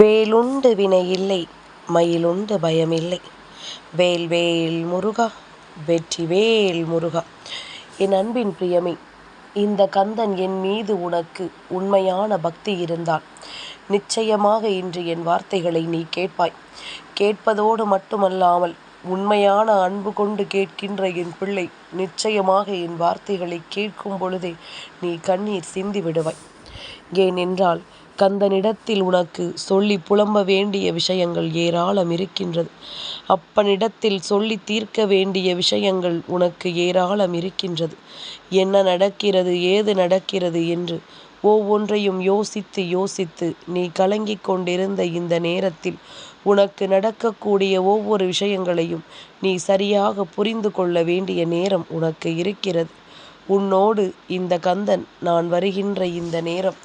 வேலுண்டு வினை இல்லை மயிலுண்டு பயமில்லை. வேல் வேல் முருகா வெற்றி வேல் முருகா. என் அன்பின் பிரியமே இந்த கந்தன் என் மீது உனக்கு உண்மையான பக்தி இருந்தால் நிச்சயமாக இன்று என் வார்த்தைகளை நீ கேட்பாய். கேட்பதோடு மட்டுமல்லாமல் உண்மையான அன்பு கொண்டு கேட்கின்ற என் பிள்ளை நிச்சயமாக என் வார்த்தைகளை கேட்கும் பொழுதே நீ கண்ணீர் சிந்தி விடுவாய். ஏனென்றால் கந்தனிடத்தில் உனக்கு சொல்லி புலம்ப வேண்டிய விஷயங்கள் ஏராளம் இருக்கின்றது. அப்பனிடத்தில் சொல்லி தீர்க்க வேண்டிய விஷயங்கள் உனக்கு ஏராளம் இருக்கின்றது. என்ன நடக்கிறது ஏது நடக்கிறது என்று ஒவ்வொன்றையும் யோசித்து யோசித்து நீ கலங்கிக் கொண்டிருந்த இந்த நேரத்தில் உனக்கு நடக்கக்கூடிய ஒவ்வொரு விஷயங்களையும் நீ சரியாக புரிந்து கொள்ள வேண்டிய நேரம் உனக்கு இருக்கிறது. உன்னோடு இந்த கந்தன் நான் வருகின்ற இந்த நேரம்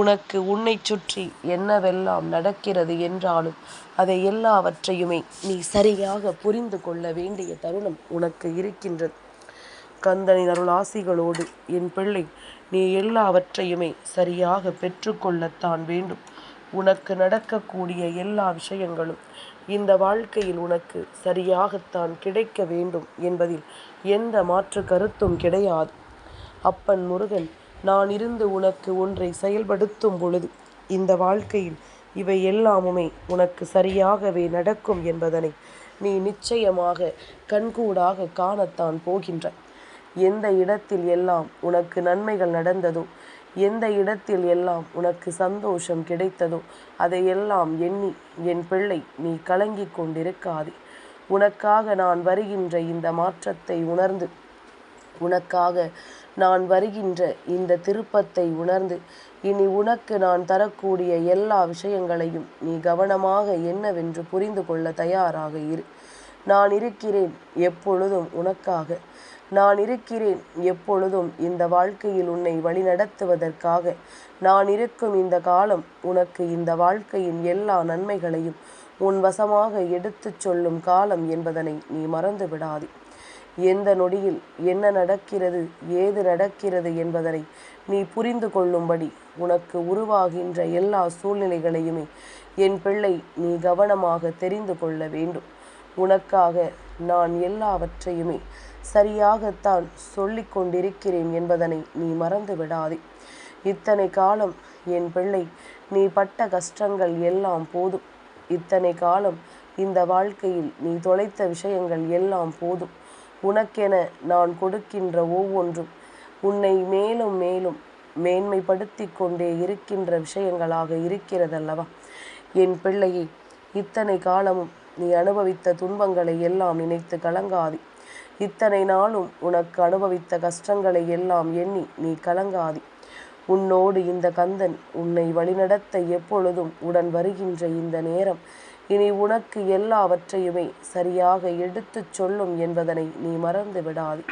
உனக்கு உன்னைச் சுற்றி என்னவெல்லாம் நடக்கிறது என்றாலும் அதை எல்லாவற்றையுமே நீ சரியாக புரிந்து கொள்ள வேண்டிய தருணம் உனக்கு இருக்கின்றது. கந்தனின் அருளாசிகளோடு என் பிள்ளை நீ எல்லாவற்றையுமே சரியாக பெற்றுக்கொள்ளத்தான் வேண்டும். உனக்கு நடக்கக்கூடிய எல்லா விஷயங்களும் இந்த வாழ்க்கையில் உனக்கு சரியாகத்தான் கிடைக்க வேண்டும் என்பதில் எந்த மாற்று கருத்தும் கிடையாது. அப்பன் முருகன் நான் இருந்து உனக்கு ஒன்றை செயல்படுத்தும் பொழுது இந்த வாழ்க்கையில் இவை எல்லாமுமே உனக்கு சரியாகவே நடக்கும் என்பதனை நீ நிச்சயமாக கண்கூடாக காணத்தான் போகின்ற. எந்த இடத்தில் எல்லாம் உனக்கு நன்மைகள் நடந்ததோ எந்த இடத்தில் எல்லாம் உனக்கு சந்தோஷம் கிடைத்ததோ அதையெல்லாம் எண்ணி என் பிள்ளை நீ கலங்கிக் கொண்டிருக்காதே. உனக்காக நான் வருகின்ற இந்த மாற்றத்தை உணர்ந்து உனக்காக நான் வருகின்ற இந்த திருப்பத்தை உணர்ந்து இனி உனக்கு நான் தரக்கூடிய எல்லா விஷயங்களையும் நீ கவனமாக என்னவென்று புரிந்து கொள்ள தயாராக இரு. நான் இருக்கிறேன் எப்பொழுதும் உனக்காக. நான் இருக்கிறேன் எப்பொழுதும் இந்த வாழ்க்கையில் உன்னை வழிநடத்துவதற்காக. நான் இருக்கும் இந்த காலம் உனக்கு இந்த வாழ்க்கையின் எல்லா நன்மைகளையும் உன் வசமாக எடுத்துச் சொல்லும் காலம் என்பதனை நீ மறந்து விடாதே எந்த நொடியில் என்ன நடக்கிறது ஏது நடக்கிறது என்பதனை நீ புரிந்து கொள்ளும்படி உனக்கு உருவாகின்ற எல்லா சூழ்நிலைகளையுமே என் பிள்ளை நீ கவனமாக தெரிந்து கொள்ள வேண்டும். உனக்காக நான் எல்லாவற்றையுமே சரியாகத்தான் சொல்லிக் கொண்டிருக்கிறேன் என்பதனை நீ மறந்து விடாதே. இத்தனை காலம் என் பிள்ளை நீ பட்ட கஷ்டங்கள் எல்லாம் போதும். இத்தனை காலம் இந்த வாழ்க்கையில் நீ தொலைத்த விஷயங்கள் எல்லாம் போதும். உனக்கென நான் கொடுக்கின்ற ஒவ்வொன்றும் உன்னை மேலும் மேலும் மேன்மைப்படுத்தி கொண்டே இருக்கின்ற விஷயங்களாக இருக்கிறதல்லவா? என் பிள்ளையை இத்தனை காலமும் நீ அனுபவித்த துன்பங்களை எல்லாம் நினைத்து கலங்காதி. இத்தனை நாளும் உனக்கு அனுபவித்த கஷ்டங்களை எல்லாம் எண்ணி நீ கலங்காதி. உன்னோடு இந்த கந்தன் உன்னை வழிநடத்த எப்பொழுதும் உடன் வருகின்ற இந்த நேரம் இனி உனக்கு எல்லாவற்றையுமே சரியாக எடுத்துச் சொல்லும் என்பதனை நீ மறந்து விடாது.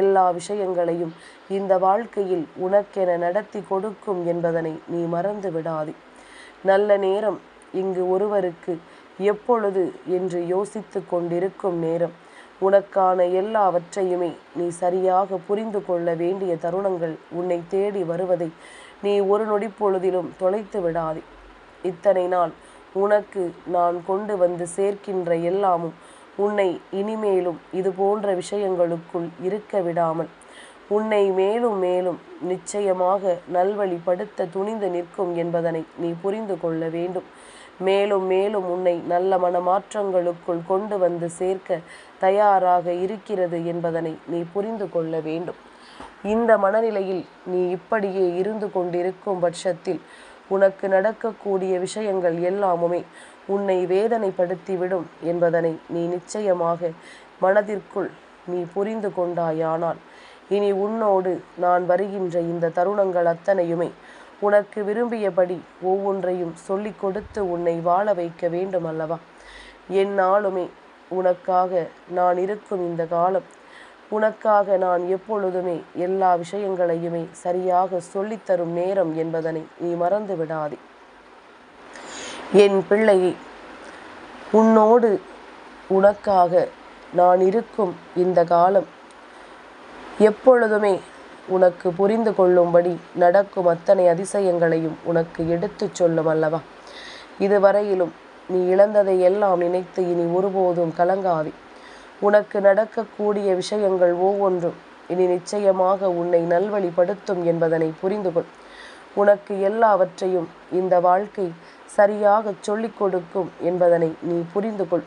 எல்லா விஷயங்களையும் இந்த வாழ்க்கையில் உனக்கென நடத்தி கொடுக்கும் என்பதனை நீ மறந்து விடாது. நல்ல நேரம் இங்கு ஒருவருக்கு எப்பொழுது என்று யோசித்து கொண்டிருக்கும் நேரம். உனக்கான எல்லாவற்றையுமே நீ சரியாக புரிந்து கொள்ள வேண்டிய தருணங்கள் உன்னை தேடி வருவதை நீ ஒரு நொடி பொழுதிலும் தொலைத்து விடாதே. இத்தனை நாள் உனக்கு நான் கொண்டு வந்து சேர்க்கின்ற எல்லாமும் உன்னை இனிமேலும் இது போன்ற விஷயங்களுக்குள் இருக்க விடாமல் உன்னை மேலும் மேலும் நிச்சயமாக நல்வழிப்படுத்த துணிந்து நிற்கும் என்பதனை நீ புரிந்து கொள்ள வேண்டும். மேலும் மேலும் உன்னை நல்ல மனமாற்றங்களுக்குள் கொண்டு வந்து சேர்க்க தயாராக இருக்கிறது என்பதனை நீ புரிந்து கொள்ள வேண்டும். இந்த மனநிலையில் நீ இப்படியே இருந்து கொண்டிருக்கும் பட்சத்தில் உனக்கு நடக்கக்கூடிய விஷயங்கள் எல்லாமுமே உன்னை வேதனைப்படுத்திவிடும் என்பதனை நீ நிச்சயமாக மனதிற்குள் நீ புரிந்து கொண்டாயானால். இனி உன்னோடு நான் வருகின்ற இந்த தருணங்கள் அத்தனையுமே உனக்கு விரும்பியபடி ஒவ்வொன்றையும் சொல்லிக் கொடுத்து உன்னை வாழ வைக்க வேண்டும் அல்லவா என்னாலுமே உனக்காக நான் இருக்கும் இந்த காலம் உனக்காக நான் எப்பொழுதுமே எல்லா விஷயங்களையுமே சரியாக சொல்லித்தரும் நேரம் என்பதனை நீ மறந்து விடாதே என் பிள்ளையை உன்னோடு உனக்காக நான் இருக்கும் இந்த காலம் எப்பொழுதுமே உனக்கு புரிந்து கொள்ளும்படி நடக்கும் அத்தனை அதிசயங்களையும் உனக்கு எடுத்துச் சொல்லும் அல்லவா? இதுவரையிலும் நீ இழந்ததை எல்லாம் நினைத்து இனி ஒருபோதும் கலங்காதே. உனக்கு நடக்கக்கூடிய விஷயங்கள் ஒவ்வொன்றும் இனி நிச்சயமாக உன்னை நல்வழிப்படுத்தும் என்பதனை புரிந்து கொள் உனக்கு எல்லாவற்றையும் இந்த வாழ்க்கை சரியாக சொல்லிக் கொடுக்கும் என்பதனை நீ புரிந்து கொள்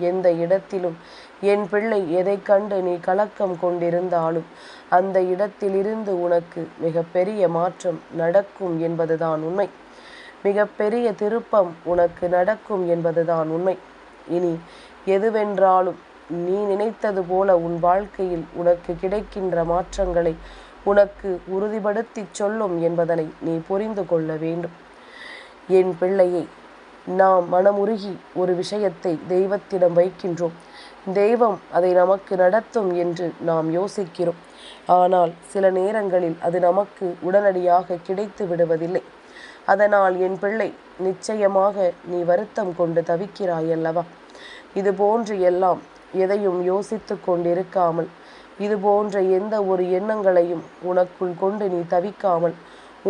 எந்த இடத்திலும் என் பிள்ளை எதை கண்டு நீ கலக்கம் கொண்டிருந்தாலும் அந்த இடத்திலிருந்து உனக்கு மிகப்பெரிய மாற்றம் நடக்கும் என்பதுதான் உண்மை. மிகப்பெரிய திருப்பம் உனக்கு நடக்கும் என்பதுதான் உண்மை. இனி எதுவென்றாலும் நீ நினைத்தது போல உன் வாழ்க்கையில் உனக்கு கிடைக்கின்ற மாற்றங்களை உனக்கு உறுதிப்படுத்தி சொல்லும் என்பதனை நீ புரிந்து கொள்ள வேண்டும். என் பிள்ளையை நாம் மனமுருகி ஒரு விஷயத்தை தெய்வத்திடம் வைக்கின்றோம். தெய்வம் அதை நமக்கு நடத்தும் என்று நாம் யோசிக்கிறோம். ஆனால் சில நேரங்களில் அது நமக்கு உடனடியாக கிடைத்து விடுவதில்லை. அதனால் என் பிள்ளை நிச்சயமாக நீ வருத்தம் கொண்டு தவிக்கிறாய் அல்லவா இது போன்று எல்லாம் எதையும் யோசித்து கொண்டிருக்காமல். இது போன்ற எந்த ஒரு எண்ணங்களையும் உனக்குள் கொண்டு நீ தவிக்காமல்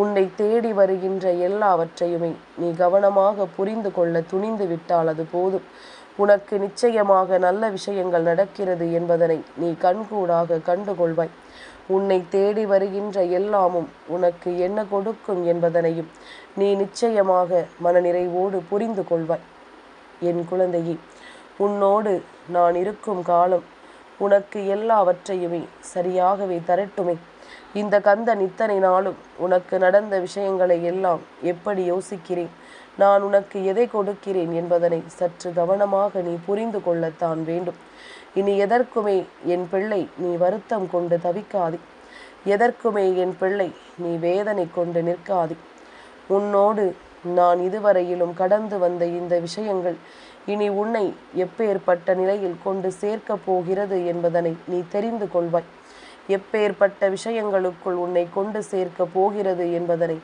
உன்னை தேடி வருகின்ற எல்லாவற்றையுமே நீ கவனமாக புரிந்து கொள்ள துணிந்து விட்டால் அது போதும். உனக்கு நிச்சயமாக நல்ல விஷயங்கள் நடக்கிறது என்பதனை நீ கண்கூடாக கண்டுகொள்வாய். உன்னை தேடி வருகின்ற எல்லாமும் உனக்கு என்ன கொடுக்கும் என்பதனையும் நீ நிச்சயமாக மனநிறைவோடு புரிந்து கொள்வாய். என் குழந்தையே உன்னோடு நான் இருக்கும் காலம் உனக்கு எல்லாவற்றையுமே சரியாகவே தரட்டுமே. இந்த கந்தன் இத்தனை நாளும் உனக்கு நடந்த விஷயங்களை எல்லாம் எப்படி யோசிக்கிறேன்? நான் உனக்கு எதை கொடுக்கிறேன் என்பதனை சற்று கவனமாக நீ புரிந்து கொள்ளத்தான் வேண்டும். இனி எதற்குமே என் பிள்ளை நீ வருத்தம் கொண்டு தவிக்காதே. எதற்குமே என் பிள்ளை நீ வேதனை கொண்டு நிற்காதே. உன்னோடு நான் இதுவரையிலும் கடந்து வந்த இந்த விஷயங்கள் இனி உன்னை எப்பேற்பட்ட நிலையில் கொண்டு சேர்க்கப் போகிறது என்பதனை நீ தெரிந்து கொள்வாய். எப்பேற்பட்ட விஷயங்களுக்குள் உன்னை கொண்டு சேர்க்க போகிறது என்பதனை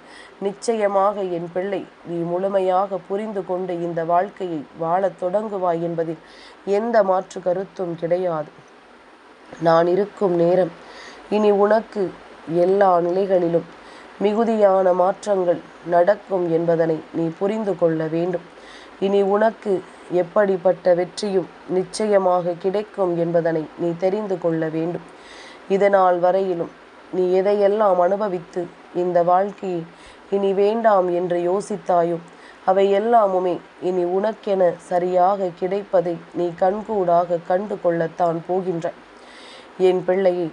நிச்சயமாக என் பிள்ளை நீ முழுமையாக புரிந்து கொண்டு இந்த வாழ்க்கையை வாழத் தொடங்குவாய் என்பதில் எந்த மாற்று கருத்தும் கிடையாது. நான் இருக்கும் நேரம் இனி உனக்கு எல்லா நிலைகளிலும் மிகுதியான மாற்றங்கள் நடக்கும் என்பதனை நீ புரிந்து கொள்ள வேண்டும். இனி உனக்கு எப்படிப்பட்ட வெற்றியும் நிச்சயமாக கிடைக்கும் என்பதனை நீ தெரிந்து கொள்ள வேண்டும். இதனால் வரையிலும் நீ எதையெல்லாம் அனுபவித்து இந்த வாழ்க்கையை இனி வேண்டாம் என்று யோசித்தாயோ அவை எல்லாமுமே இனி உனக்கென சரியாக கிடைப்பதை நீ கண்கூடாக கண்டு கொள்ளத்தான் போகின்ற. என் பிள்ளையை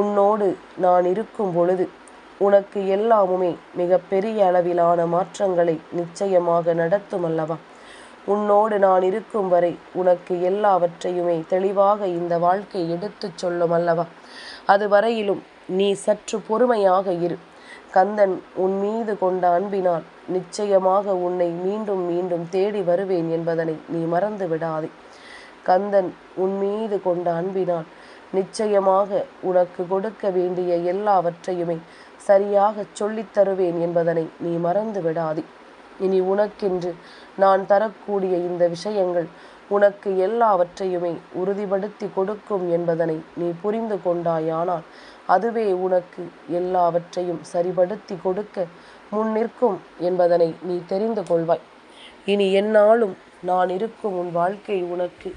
உன்னோடு நான் இருக்கும் பொழுது உனக்கு எல்லாமுமே மிக பெரிய அளவிலான மாற்றங்களை நிச்சயமாக நடத்தும் அல்லவா? உன்னோடு நான் இருக்கும் வரை உனக்கு எல்லாவற்றையுமே தெளிவாக இந்த வாழ்க்கை எடுத்துச் சொல்லும் அல்லவா? அது வரையிலும் நீ சற்று பொறுமையாக இரு. கந்தன் உன் மீது கொண்ட அன்பினால் நிச்சயமாக உன்னை மீண்டும் மீண்டும் தேடி வருவேன் என்பதனை நீ மறந்து விடாதே. கந்தன் உன் மீது கொண்ட அன்பினால் நிச்சயமாக உனக்கு கொடுக்க வேண்டிய எல்லாவற்றையுமே சரியாக சொல்லித் தருவேன் என்பதனை நீ மறந்து விடாதே. இனி உனக்கென்று நான் தரக்கூடிய இந்த விஷயங்கள் உனக்கு எல்லாவற்றையுமே உறுதிப்படுத்தி கொடுக்கும் என்பதனை நீ புரிந்து கொண்டாயானால் அதுவே உனக்கு எல்லாவற்றையும் சரிபடுத்தி கொடுக்க முன் நிற்கும் என்பதனை நீ தெரிந்து கொள்வாய். இனி என்னாலும் நான் இருக்கும் உன் வாழ்க்கை உனக்கு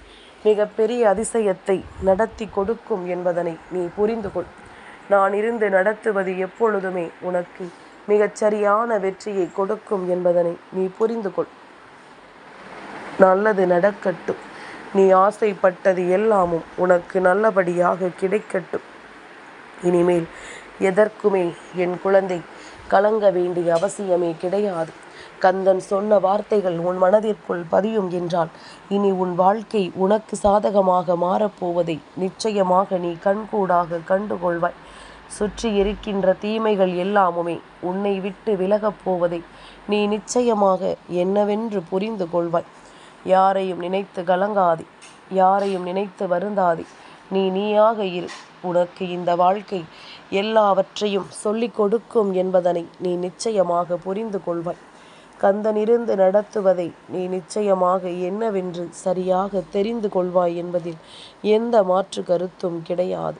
மிகப்பெரிய அதிசயத்தை நடத்தி கொடுக்கும் என்பதனை நீ புரிந்து கொள். நான் இருந்து நடத்துவது எப்பொழுதுமே உனக்கு மிகச்சரியான வெற்றியை கொடுக்கும் என்பதனை நீ புரிந்து கொள். நல்லது நடக்கட்டும். நீ ஆசைப்பட்டது எல்லாமும் உனக்கு நல்லபடியாக கிடைக்கட்டும். இனிமேல் எதற்குமே என் குழந்தை கலங்க வேண்டிய அவசியமே கிடையாது. கந்தன் சொன்ன வார்த்தைகள் உன் மனதிற்குள் பதியும் என்றால் இனி உன் வாழ்க்கை உனக்கு சாதகமாக மாறப்போவதை நிச்சயமாக நீ கண்கூடாக கண்டுகொள்வாய். சுற்றி இருக்கின்ற தீமைகள் எல்லாமுமே உன்னை விட்டு விலகப் போவதை நீ நிச்சயமாக என்னவென்று புரிந்து கொள்வாய். யாரையும் நினைத்து கலங்காதே யாரையும் நினைத்து வருந்தாதே. நீ நீயாக இரு. உனக்கு இந்த வாழ்க்கை எல்லாவற்றையும் சொல்லிக் கொடுக்கும் என்பதனை நீ நிச்சயமாக புரிந்து கொள்வாய். கந்தனிருந்து நடத்துவதை நீ நிச்சயமாக என்னவென்று சரியாக தெரிந்து கொள்வாய் என்பதில் எந்த மாற்று கருத்தும் கிடையாது.